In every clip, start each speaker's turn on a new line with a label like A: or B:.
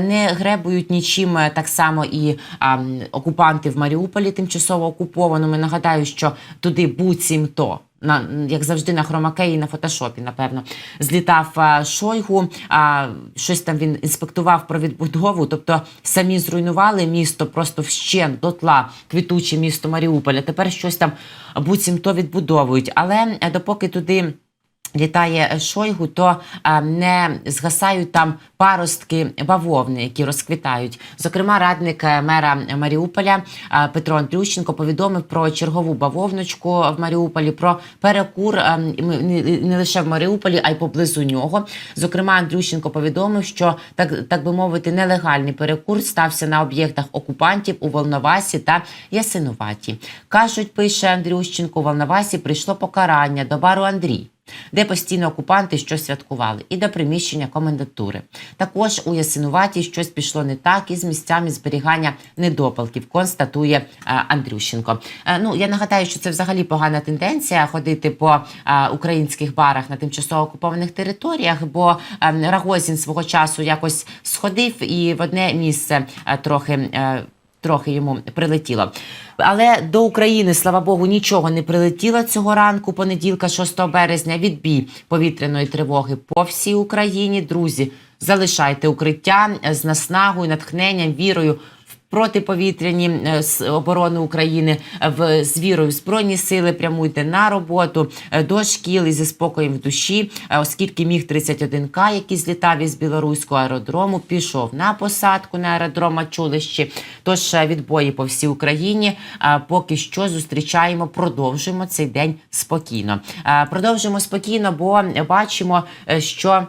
A: Не гребують нічим е, так само і а, окупанти в Маріуполі, тимчасово окупованому. Нагадаю, що туди буцімто. На як завжди на хромакеї на фотошопі, напевно, злітав а, Шойгу. А щось там він інспектував про відбудову. Тобто самі зруйнували місто просто вщент, дотла, квітуче місто Маріуполя. Тепер щось там буцімто відбудовують. Але е, допоки туди літає Шойгу, то не згасають там паростки бавовни, які розквітають. Зокрема, радник е, мера Маріуполя Петро Андрющенко повідомив про чергову бавовночку в Маріуполі, про перекур не, не лише в Маріуполі, а й поблизу нього. Зокрема, Андрющенко повідомив, що так, так би мовити, нелегальний перекур стався на об'єктах окупантів у Волновасі та Ясинуваті. Кажуть, пише Андрющенко, у Волновасі прийшло покарання до бару Андрій де постійно окупанти щось святкували, і до приміщення комендатури. Також у Ясинуваті щось пішло не так із місцями зберігання недопалків, констатує е, Андрющенко. Е, ну я нагадаю, що це взагалі погана тенденція ходити по е, українських барах на тимчасово окупованих територіях, бо Рагозін свого часу якось сходив і в одне місце трохи. Трохи йому прилетіло. Але до України, слава Богу, нічого не прилетіло цього ранку, понеділка, 6 березня, відбій повітряної тривоги по всій Україні. Друзі, залишайте укриття з наснагою, натхненням, вірою протиповітряні е, оборони України в з вірою в збройні сили. Прямуйте на роботу е, до шкіл і зі спокоєм в душі, е, оскільки міг 31К, який злітав із білоруського аеродрому, пішов на посадку на аеродром Мачулищі. Тож відбої по всій Україні. Поки що зустрічаємо, продовжуємо цей день спокійно. Продовжуємо спокійно, бо бачимо, що.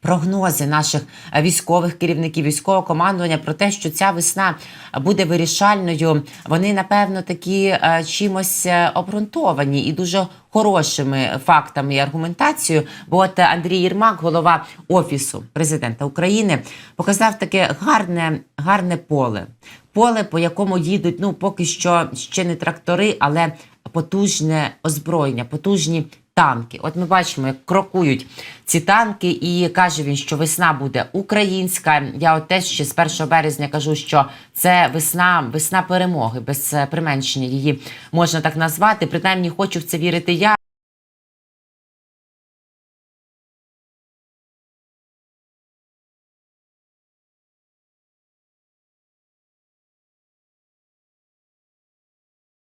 A: Прогнози наших е, військових керівників, військового командування про те, що ця весна буде вирішальною, вони напевно такі е, чимось е, обґрунтовані і дуже хорошими фактами і аргументацією. Бо от Андрій Єрмак, голова офісу президента України, показав таке гарне, гарне поле. Поле, по якому їдуть ну поки що ще не трактори, але потужне озброєння, потужні танки. От ми бачимо, як крокують ці танки, і каже він, що весна буде українська. Я от теж ще з 1 березня кажу, що це весна, весна перемоги, без е, применшення її можна так назвати. Принаймні, хочу в це вірити я.